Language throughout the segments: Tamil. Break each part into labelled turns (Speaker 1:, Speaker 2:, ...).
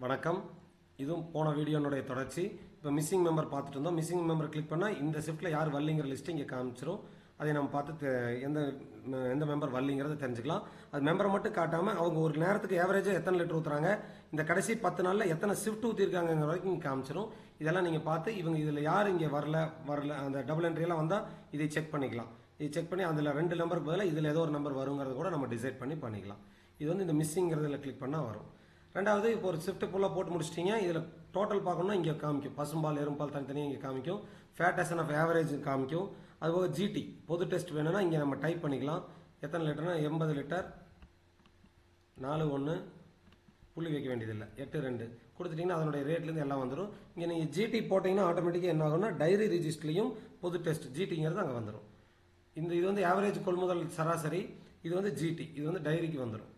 Speaker 1: வணக்கம். இதுவும் போன வீடியோனுடைய தொடர்ச்சி. இப்போ மிஸ்ஸிங் மெம்பர் பார்த்துட்டு இருந்தோம். மிஸ்ஸிங் மெம்பர் கிளிக் பண்ணால் இந்த ஷிஃப்ட்டில் யார் வரலிங்கிற லிஸ்ட்டு இங்கே காமிச்சிரும். அதை நம்ம பார்த்து தெ- எந்த எந்த மெம்பர் வரலிங்கிறத தெரிஞ்சுக்கலாம். அது மெம்பரை மட்டும் காட்டாமல் அவங்க ஒரு நேரத்துக்கு ஏவரேஜாக எத்தனை லிட்டர் ஊற்றுறாங்க இந்த கடைசி பத்து நாளில் எத்தனை ஷிஃப்ட் ஊற்றிருக்காங்கிற வரைக்கும் இங்கே காமிச்சிரும். இதெல்லாம் நீங்கள் பார்த்து இவங்க இதில் யார் இங்கே வரல வரல அந்த டபுள் என்ட்ரியெல்லாம் வந்தால் இதை செக் பண்ணிக்கலாம். இதை செக் பண்ணி அதில் ரெண்டு நம்பருக்கு பதிலாக இதில் ஏதோ ஒரு நம்பர் வருங்கிறத கூட நம்ம டிசைட் பண்ணி பண்ணிக்கலாம். இது வந்து இந்த மிஸ்ஸிங்கிறதுல கிளிக் பண்ணால் வரும். ரெண்டாவது இப்போ ஒரு ஷிஃப்ட் ஃபுல்லாக போட்டு முடிச்சிட்டிங்க இதில் டோட்டல் பார்க்கணும்னா இங்கே காமிக்கும். பசும்பால் எறும்பால் தனித்தனியாக இங்கே காமிக்கும். ஃபேட் ஆஃப் ஆவரேஜ் காமிக்கும். அதுபோக ஜிடி பொது டெஸ்ட் வேணும்னா இங்கே நம்ம டைப் பண்ணிக்கலாம். எத்தனை லிட்டர்னா எண்பது லிட்டர் நாலு ஒன்று புள்ளி வைக்க வேண்டியதில்லை. எட்டு ரெண்டு. கொடுத்துட்டிங்கன்னா அதனுடைய ரேட்லேருந்து எல்லாம் வந்துடும் இங்கே நீங்கள் ஜிடி போட்டிங்கன்னா ஆட்டோமேட்டிக்காக என்ன ஆகும்னா டைரி ரிஜிஸ்ட்லேயும் பொது டெஸ்ட் ஜிடிங்கிறது அங்கே வந்துடும் இந்த இது வந்து ஆவரேஜ் கொள்முதல் சராசரி இது வந்து ஜிடி இது வந்து டைரிக்கு வந்துடும்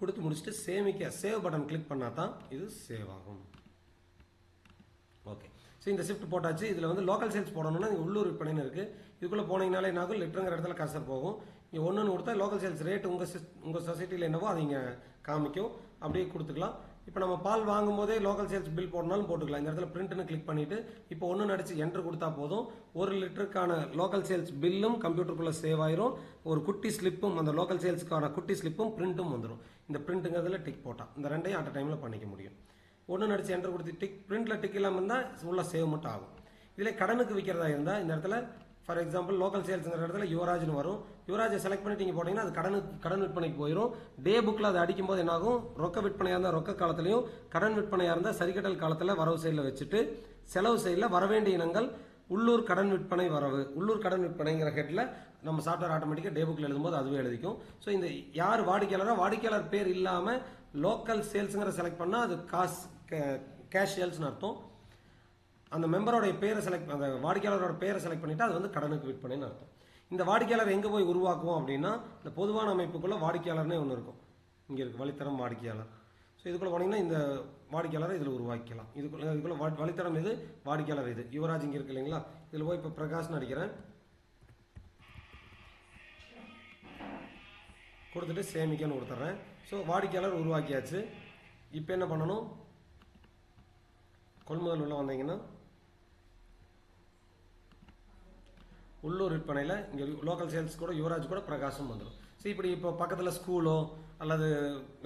Speaker 1: கொடுத்து முடிச்சுட்டு சேமிக்க சேவ் பட்டன் கிளிக் பண்ணால் தான் இது சேவ் ஆகும். ஓகே ஸோ இந்த ஷிஃப்ட் போட்டாச்சு. இதில் வந்து லோக்கல் சேல்ஸ் போடணும்னா இங்கே உள்ளூர் விற்பனைன்னு இருக்குது இதுக்குள்ளே போனீங்கனாலே என்ன ஆகும்? லிட்டருங்கிற இடத்துல கர்சர் போகும். இங்கே ஒன்றுன்னு கொடுத்தா லோக்கல் சேல்ஸ் ரேட் உங்கள் சிஸ் உங்கள் சொசைட்டியில் என்னவோ அதை இங்கே காமிக்கும். அப்படியே கொடுத்துக்கலாம். இப்போ நம்ம பால் வாங்கும்போதே லோக்கல் சேல்ஸ் பில் போடனாலும் போட்டுக்கலாம். இந்த இடத்துல பிரிண்ட்னு கிளிக் பண்ணிட்டு இப்போ ஒன்று நடிச்சு என்ட்ரு கொடுத்தா போதும். ஒரு லிட்டருக்கான லோக்கல் சேல்ஸ் பில்லும் கம்ப்யூட்டருக்குள்ளே சேவ் ஆயிரும். ஒரு குட்டி ஸ்லிப்பும் அந்த லோக்கல் சேல்ஸுக்கான குட்டி ஸ்லிப்பும் பிரிண்ட்டும் வந்துடும் இந்த பிரிண்ட்டுங்கிறதுல டிக் போட்டால் இந்த ரெண்டையும் அட் டைமில் பண்ணிக்க முடியும். ஒன்று நடிச்சு என்ட்ரு கொடுத்து டிக் பிரிண்ட்டில் டிக் இல்லாமல் இருந்தால் உள்ள சேவ் மட்டும் ஆகும். இதில் கடனுக்கு விற்கிறதா இருந்தால் இந்த இடத்துல ஃபார் எக்ஸாம்பிள் லோக்கல் சேல்ஸுங்கிற இடத்துல யுவராஜ்னு வரும். யுவராஜை செலக்ட் பண்ணிட்டு நீங்கள் போட்டிங்கன்னா அது கடனுக்கு கடன் விற்பனைக்கு போயிடும் டே புக்கில் அது அடிக்கும்போது என்னாகும்? ரொக்க விற்பனையாக இருந்தால் ரொக்க காலத்துலையும் கடன் விற்பனையாக இருந்தால் சரிக்கட்டல் காலத்தில் வரவு சைடில் வச்சுட்டு செலவு சைடில் வரவேண்டிய இனங்கள் உள்ளூர் கடன் விற்பனை வரவு. உள்ளூர் கடன் விற்பனைங்கிற ஹெட்டில் நம்ம சாஃப்ட்வேர் ஆட்டோமேட்டிக்காக டே புக்கில் எழுதும்போது அதுவே எழுதிக்கும். ஸோ இந்த யார் வாடிக்கையாளரோ வாடிக்கையாளர் பேர் இல்லாமல் லோக்கல் சேல்ஸுங்கிற செலக்ட் பண்ணால் அது காசு கேஷ் சேல்ஸ்னு அர்த்தம். அந்த மெம்பரோடைய பேரை செலக்ட் அந்த வாடிக்கையாளரோட பேரை செலக்ட் பண்ணிட்டு அது வந்து கடனுக்கு விற்பனைன்னு அர்த்தம். இந்த வாடிக்கையாளர் எங்கே போய் உருவாக்குவோம் அப்படின்னா இந்த பொதுவான அமைப்புக்குள்ளே வாடிக்கையாளர்னே ஒன்று இருக்கும். இங்கே இருக்குது வழித்தரம் வாடிக்கையாளர். ஸோ இதுக்குள்ளே போனீங்கன்னா இந்த வாடிக்கையாளரை இதில் உருவாக்கிக்கலாம். இதுக்குள்ள இதுக்குள்ளே வா- வழித்தரம் இது வாடிக்கையாளர் இது. யுவராஜ் இங்கே இருக்கு இல்லைங்களா? இதில் போய் இப்போ பிரகாஷ்னு அடிக்கிறேன் கொடுத்துட்டு சேமிக்கன்னு கொடுத்துட்றேன். ஸோ வாடிக்கையாளர் உருவாக்கியாச்சு. இப்போ என்ன பண்ணணும்? கொள்முதல் உள்ள வந்தீங்கன்னா உள்ளூர் விற்பனையில் இங்கே லோக்கல் சேல்ஸ் கூட யுவராஜ் கூட பிரகாசம் வந்துடும் ஸோ இப்படி இப்போ பக்கத்தில் ஸ்கூலோ அல்லது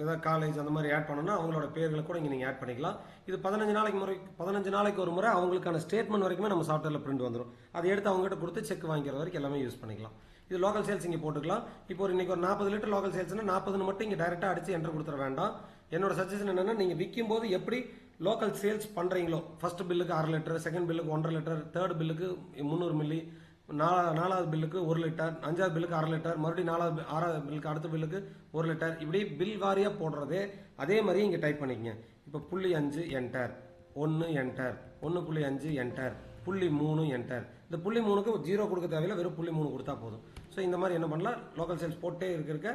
Speaker 1: ஏதாவது காலேஜ் அந்த மாதிரி ஆட் பண்ணணும்னா அவங்களோட பேர்களை கூட இங்கே நீங்கள் ஆட் பண்ணிக்கலாம். இது பதினஞ்சு நாளைக்கு முறை பதினஞ்சு நாளைக்கு ஒரு முறை அவங்களுக்கான ஸ்டேட்மெண்ட் வரைக்குமே நம்ம சாஃப்ட்வேரில் பிரிண்ட் வந்துடும் அதை எடுத்து அவங்ககிட்ட கொடுத்து செக் வாங்கிக்கிற வரைக்கும் எல்லாமே யூஸ் பண்ணிக்கலாம். இது லோக்கல் சேல்ஸ் இங்கே போட்டுக்கலாம். இப்போ ஒரு இன்றைக்கி ஒரு நாற்பது லிட்டர் லோக்கல் சேல்ஸ்னால் நாற்பதுன்னு மட்டும் இங்கே டேரெக்டாக அடிச்சு என்ட்ரு கொடுத்துட வேண்டாம். என்னோட சஜஷன் என்னன்னா நீங்கள் விற்கும் போது எப்படி லோக்கல் சேல்ஸ் பண்ணுறீங்களோ ஃபர்ஸ்ட் பில்லுக்கு அரை லிட்டர் செகண்ட் பில்லுக்கு ஒன்றரை லிட்டர் தேர்ட் பில்லுக்கு முந்நூறு மில்லி நாலா நாலாவது பில்லுக்கு ஒரு லிட்டர் அஞ்சாவது பில்லுக்கு அரை லிட்டர் மறுபடியும் நாலாவது ஆறாவது பில்லுக்கு அடுத்த பில்லுக்கு ஒரு லிட்டர். இப்படி பில் வாரியாக போடுறதே அதே மாதிரி இங்கே டைப் பண்ணிக்கங்க. இப்போ புள்ளி அஞ்சு என்டர் ஒன்று என்டர் ஒன்று புள்ளி அஞ்சு என்டர் புள்ளி மூணு என்டர் இந்த புள்ளி மூணுக்கு ஜீரோ கொடுக்க தேவையில்ல வெறும் புள்ளி மூணு கொடுத்தா போதும். ஸோ இந்த மாதிரி என்ன பண்ணலாம்? லோக்கல் சேல்ஸ் போட்டே இருக்க இருக்க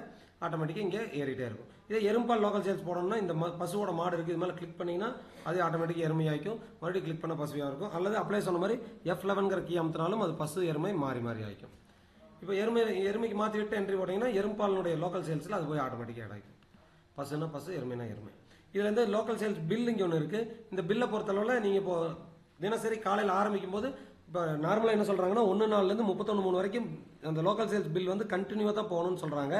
Speaker 1: ஆட்டோமேட்டிக்காக இங்கே ஏறிட்டே இருக்கும். இதே எறும்பால் லோக்கல் சேல்ஸ் போடணும்னா இந்த பசுவோட மாடு இருக்குது இது மேலே கிளிக் பண்ணிங்கன்னா அது ஆட்டோமேட்டிக்காக எருமையாக்கும் மறுபடியும் கிளிக் பண்ண பசுவையாக இருக்கும். அல்லது அப்ளை சொன்ன மாதிரி எஃப் லெவன்கிற கீ அமுத்தினாலும் அது பசு எருமை மாறி மாறி ஆயிக்கும். இப்போ எருமை எருமைக்கு மாற்றி விட்டு என்ட்ரி போட்டிங்கன்னா எறும்பாலினுடைய லோக்கல் சேல்ஸில் அது போய் ஆட்டோமேட்டிக்காக ஆகிக்கும் பசுனா பசு எருமைனா எருமை. இதில் வந்து லோக்கல் சேல்ஸ் பில் இங்கே ஒன்று இருக்குது இந்த பில்லை பொறுத்தளவில் நீங்கள் இப்போது தினசரி காலையில் ஆரம்பிக்கும் போது இப்போ நார்மலாக என்ன சொல்கிறாங்கன்னா ஒன்று நாலுலேருந்து முப்பத்தொன்று மூணு வரைக்கும் அந்த லோக்கல் சேல்ஸ் பில் வந்து கண்டினியூவாக தான் போகணும்னு சொல்கிறாங்க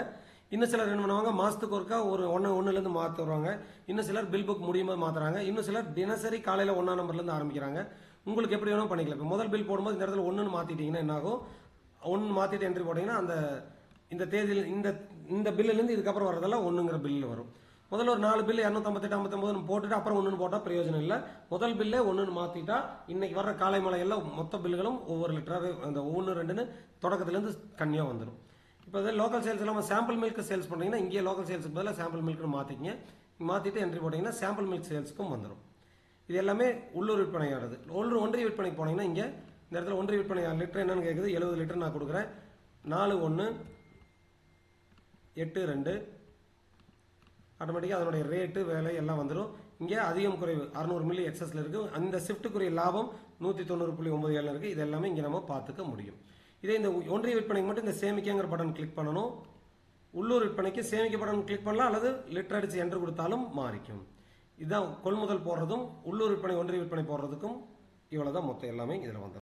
Speaker 1: இன்னும் சிலர் என்ன பண்ணுவாங்க மாதத்துக்கு ஒருக்கா ஒரு ஒன்று ஒன்றுலேருந்து மாற்றுறாங்க இன்னும் சிலர் பில் புக் முடியும் போது இன்னும் சிலர் தினசரி காலையில் ஒன்றா நம்பர்லேருந்து ஆரம்பிக்கிறாங்க. உங்களுக்கு எப்படி வேணும் பண்ணிக்கலாம். இப்போ முதல் பில் போடும்போது இந்த இடத்துல ஒன்றுன்னு மாற்றிட்டீங்கன்னா என்ன ஆகும்? ஒன்று மாற்றிட்டு என்ட்ரி போட்டிங்கன்னா அந்த இந்த தேதியில் இந்த இந்த பில்லுலேருந்து இதுக்கப்புறம் வர்றதெல்லாம் ஒன்றுங்கிற பில்லில் வரும். முதல்ல ஒரு நாலு பில்லு இரநூத்தம்பத்தெட்டு ஐம்பத்தொம்பது போட்டுட்டு அப்புறம் ஒன்றுன்னு போட்டால் பிரயோஜனம் இல்லை. முதல் பில்லே ஒன்றுன்னு மாற்றிட்டா இன்னைக்கு வர்ற காலை மலை மொத்த பில்லுகளும் ஒவ்வொரு லிட்டராகவே அந்த ஒவ்வொன்று ரெண்டுன்னு தொடக்கத்துலேருந்து கன்னியாக வந்துடும் இப்போ இதே லோக்கல் சேல்ஸ் இல்லாமல் சாம்பிள் மில்க் சேல்ஸ் பண்ணுறீங்கன்னா இங்கேயே லோக்கல் சேல்ஸுக்கு பதிலாக சாம்பிள் மில்க்னு மாற்றிக்கிங்க மாற்றிட்டு என்ட்ரி போட்டிங்கன்னா சாம்பிள் மில்க் சேல்ஸுக்கும் வந்துடும் இது எல்லாமே உள்ளூர் விற்பனையானது. உள்ளூர் ஒன்றிய விற்பனைக்கு போனீங்கன்னா இங்கே இந்த இடத்துல ஒன்றிய விற்பனை லிட்டர் என்னன்னு கேட்குது எழுபது லிட்டர் நான் கொடுக்குறேன். நாலு ஒன்று எட்டு ரெண்டு ஆட்டோமேட்டிக்காக அதனுடைய ரேட்டு வேலை எல்லாம் வந்துடும் இங்கே அதிகம் குறைவு அறநூறு மில்லி எக்ஸஸில் இருக்குது அந்த ஷிஃப்ட்டுக்குரிய லாபம் நூற்றி தொண்ணூறு புள்ளி ஒம்பது ஏழு இருக்குது இது எல்லாமே இங்கே நம்ம பார்த்துக்க முடியும். இதே இந்த ஒன்றிய விற்பனைக்கு மட்டும் இந்த சேமிக்கங்கிற பட்டன் கிளிக் பண்ணணும். உள்ளூர் விற்பனைக்கு சேமிக்க பட்டன் கிளிக் பண்ணலாம் அல்லது லிட்டர் அடிச்சு என்று கொடுத்தாலும் மாறிக்கும். இதுதான் கொள்முதல் போடுறதும் உள்ளூர் விற்பனை ஒன்றிய விற்பனை போடுறதுக்கும் இவ்வளவுதான் மொத்தம் எல்லாமே இதில் வந்துடும்